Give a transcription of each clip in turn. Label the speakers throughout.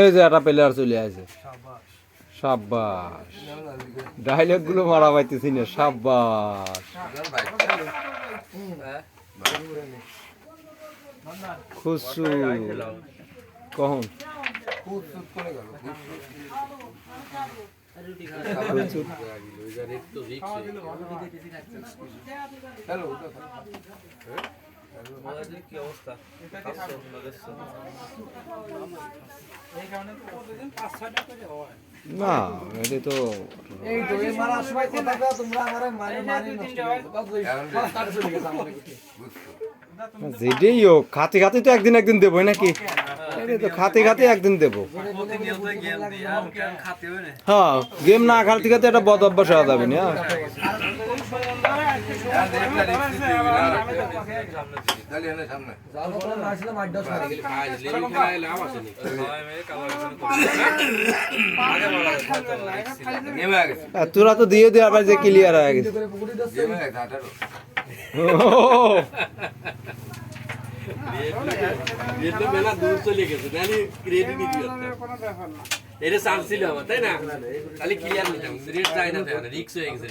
Speaker 1: এই যে একটা প্লেয়ার চলে আছে সাব্বাস। ডাইলগগুলো মারা পাইতেছি না, সাব্বাস। খুশু কখন? খুশু
Speaker 2: কি অবস্থা
Speaker 1: না এটা তো। যেটাই হোক খাতে খাতে তো একদিন একদিন দেবো নাকি তো খাতে খাতে একদিন দেবো
Speaker 2: প্রতিনিয়ত গেম দিই আর কেন খাতে হয় না
Speaker 1: হ্যাঁ গেম না খেলতে খেলতে একটা বদ অভ্যাস হওয়া যাবে না? তোরা তো দিয়ে দিয়ে আবার যে ক্লিয়ার হয়ে গেছে।
Speaker 3: মেলা দূর চলে গেছে নাহলে এটা চান্স ছিল আমার তাই না? তাহলে ক্লিয়ার নিতাম রেড যায় না তাই রিক্স হয়ে গেছে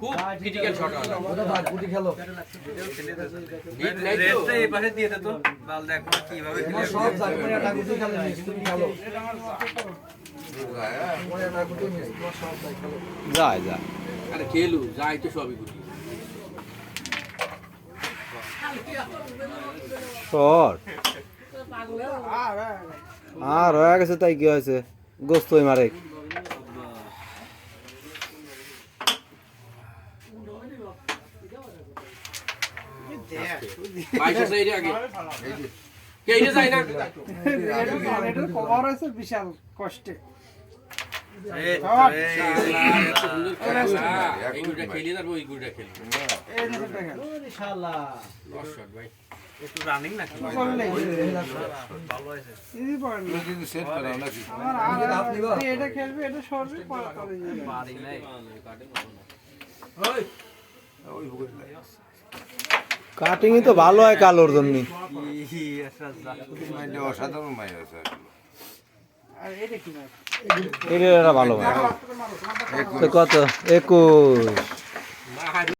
Speaker 3: খুব ক্রিটিক্যাল শট হলো
Speaker 4: ওটা ভাগ পুটি খেলো।
Speaker 3: হিট নাই তো
Speaker 2: এই পাশে দিয়ে দে তো। বাল দেখো কীভাবে
Speaker 4: তোমার সব জায়গায় এটা গুটি খেলে তুমি খেলো। ওই এটা গুটি মিস তোমার সব জায়গায় খেলো।
Speaker 1: যায় যায়
Speaker 3: আরে খেলু যাই তো সবই গুটি।
Speaker 1: শর্ট আর হয়ে গেছে তাই কি হয়েছে? গোস্তই মারে
Speaker 3: বাইশে সাইডে আগে কে এটা যায় না
Speaker 5: কভার হয়েছে বিশাল কষ্টে
Speaker 2: এই তো, এই
Speaker 3: শালা, এত সুন্দর খেলা। এই গুটিটা খেলি তারপর ওই গুটিটা খেলি
Speaker 5: এই দেখেন দেখেন
Speaker 3: লস শট ভাই
Speaker 2: একটু রানিং নাকি ভালো হয়েছে
Speaker 5: ইজি পড়েন না। আমার আর
Speaker 4: হাত
Speaker 5: এটা খেলবে এটা সরবে পরে পরে
Speaker 2: বাড়ি নাই
Speaker 1: কাটিং তো ভালো হয় কালোর জন্য।
Speaker 5: এটা
Speaker 1: ভালো কত? একুশ।